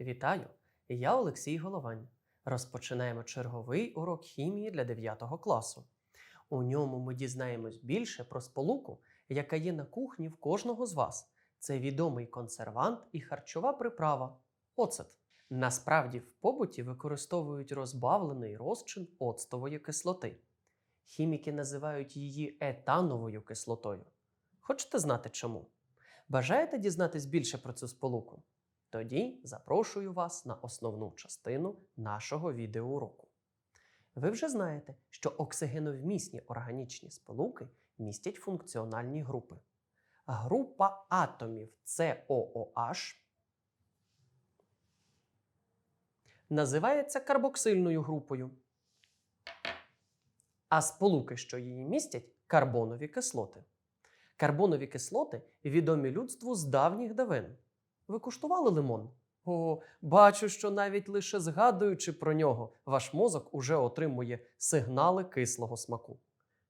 Вітаю! Я Олексій Головань. Розпочинаємо черговий урок хімії для 9 класу. У ньому ми дізнаємось більше про сполуку, яка є на кухні в кожного з вас. Це відомий консервант і харчова приправа оцет. Насправді в побуті використовують розбавлений розчин оцтової кислоти. Хіміки називають її етановою кислотою. Хочете знати чому? Бажаєте дізнатись більше про цю сполуку? Тоді запрошую вас на основну частину нашого відеоуроку. Ви вже знаєте, що оксигеновмісні органічні сполуки містять функціональні групи. Група атомів COOH називається карбоксильною групою. А сполуки, що її містять, карбонові кислоти. Карбонові кислоти відомі людству з давніх давен. Ви куштували лимон? О, бачу, що навіть лише згадуючи про нього, ваш мозок уже отримує сигнали кислого смаку.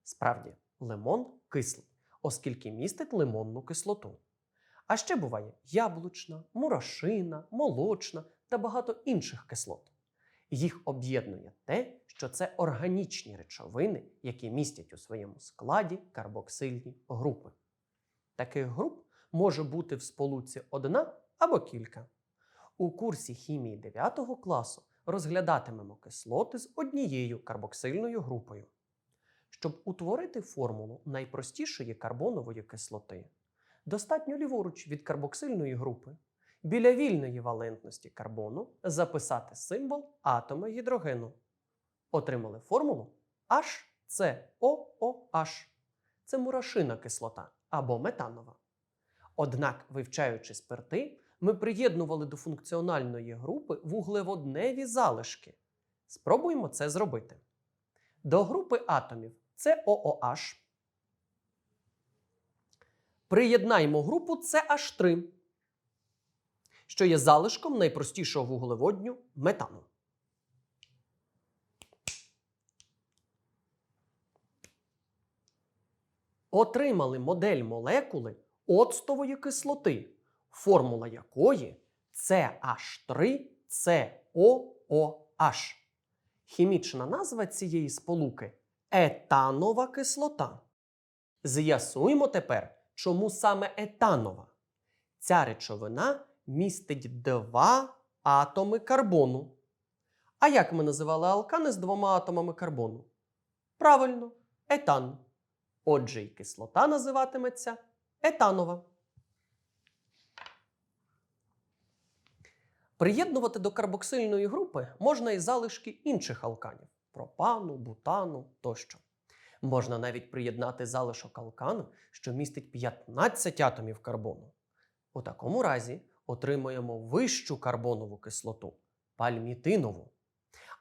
Справді, лимон кислий, оскільки містить лимонну кислоту. А ще буває яблучна, мурашина, молочна та багато інших кислот. Їх об'єднує те, що це органічні речовини, які містять у своєму складі карбоксильні групи. Таких груп може бути в сполуці одна або кілька. У курсі хімії 9 класу розглядатимемо кислоти з однією карбоксильною групою. Щоб утворити формулу найпростішої карбонової кислоти, достатньо ліворуч від карбоксильної групи біля вільної валентності карбону записати символ атома гідрогену. Отримали формулу HCOOH. Це мурашина кислота або метанова. Однак, вивчаючи спирти, ми приєднували до функціональної групи вуглеводневі залишки. Спробуємо це зробити. До групи атомів COOH приєднаємо групу CH3, що є залишком найпростішого вуглеводню метану. Отримали модель молекули оцтової кислоти, формула якої CH3COOH. Хімічна назва цієї сполуки етанова кислота. З'ясуємо тепер, чому саме етанова. Ця речовина містить два атоми карбону. А як ми називали алкани з двома атомами карбону? Правильно, етан. Отже, і кислота називатиметься етанова. Приєднувати до карбоксильної групи можна і залишки інших алканів пропану, бутану тощо. Можна навіть приєднати залишок алкану, що містить 15 атомів карбону. У такому разі отримуємо вищу карбонову кислоту пальмітинову.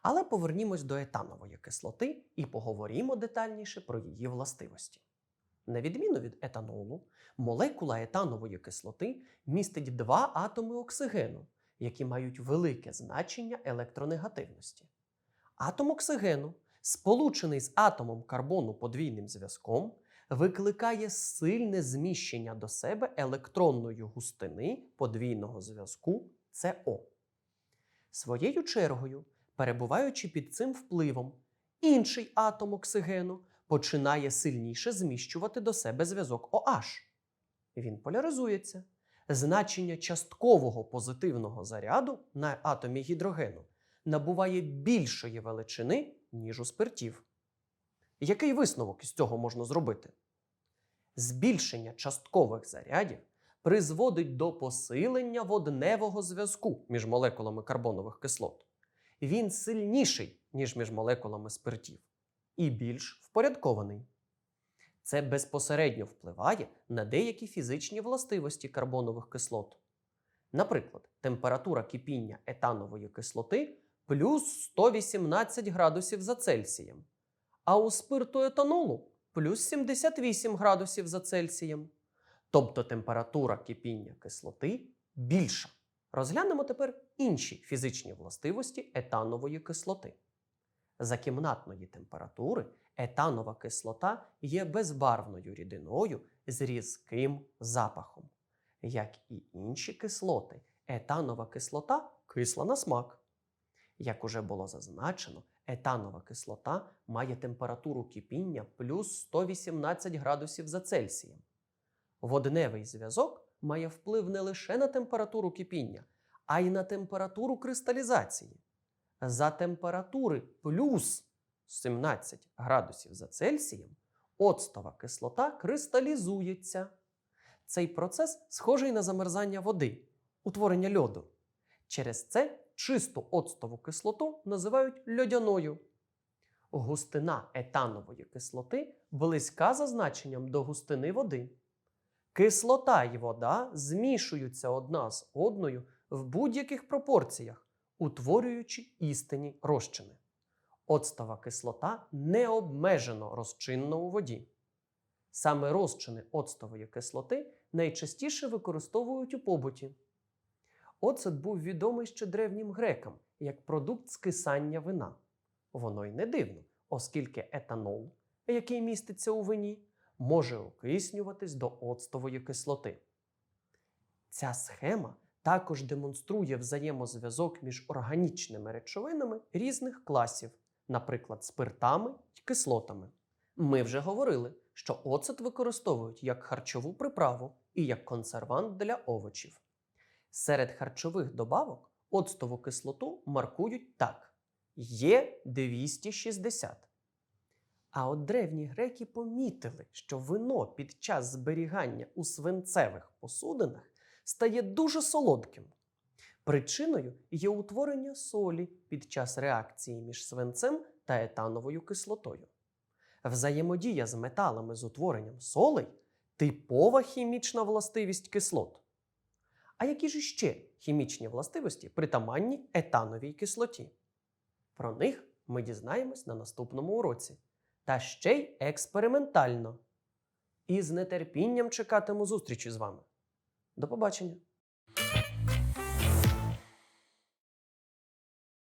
Але повернімось до етанової кислоти і поговоримо детальніше про її властивості. На відміну від етанолу, молекула етанової кислоти містить два атоми оксигену, які мають велике значення електронегативності. Атом оксигену, сполучений з атомом карбону подвійним зв'язком, викликає сильне зміщення до себе електронної густини подвійного зв'язку СО. Своєю чергою, перебуваючи під цим впливом, інший атом оксигену починає сильніше зміщувати до себе зв'язок OH. Він поляризується. Значення часткового позитивного заряду на атомі гідрогену набуває більшої величини, ніж у спиртів. Який висновок із цього можна зробити? Збільшення часткових зарядів призводить до посилення водневого зв'язку між молекулами карбонових кислот. Він сильніший, ніж між молекулами спиртів, і більш впорядкований. Це безпосередньо впливає на деякі фізичні властивості карбонових кислот. Наприклад, температура кипіння етанової кислоти плюс 118 градусів за Цельсієм, а у спирту етанолу плюс 78 градусів за Цельсієм. Тобто температура кипіння кислоти більша. Розглянемо тепер інші фізичні властивості етанової кислоти. За кімнатної температури етанова кислота є безбарвною рідиною з різким запахом. Як і інші кислоти, етанова кислота кисла на смак. Як уже було зазначено, етанова кислота має температуру кипіння плюс 118 градусів за Цельсієм. Водневий зв'язок має вплив не лише на температуру кипіння, а й на температуру кристалізації. За температури плюс 17 градусів за Цельсієм оцтова кислота кристалізується. Цей процес схожий на замерзання води, утворення льоду. Через це чисту оцтову кислоту називають льодяною. Густина етанової кислоти близька за значенням до густини води. Кислота і вода змішуються одна з одною в будь-яких пропорціях, утворюючи істинні розчини. Оцтова кислота необмежено розчинна у воді. Саме розчини оцтової кислоти найчастіше використовують у побуті. Оцет був відомий ще древнім грекам як продукт скисання вина. Воно й не дивно, оскільки етанол, який міститься у вині, може окиснюватись до оцтової кислоти. Ця схема також демонструє взаємозв'язок між органічними речовинами різних класів, наприклад, спиртами й кислотами. Ми вже говорили, що оцет використовують як харчову приправу і як консервант для овочів. Серед харчових добавок оцтову кислоту маркують так: є 260. А от древні греки помітили, що вино під час зберігання у свинцевих посудинах стає дуже солодким. Причиною є утворення солі під час реакції між свинцем та етановою кислотою. Взаємодія з металами з утворенням солей типова хімічна властивість кислот. А які ж іще хімічні властивості притаманні етановій кислоті? Про них ми дізнаємось на наступному уроці. Та ще й експериментально. І з нетерпінням чекатиму зустрічі з вами. До побачення!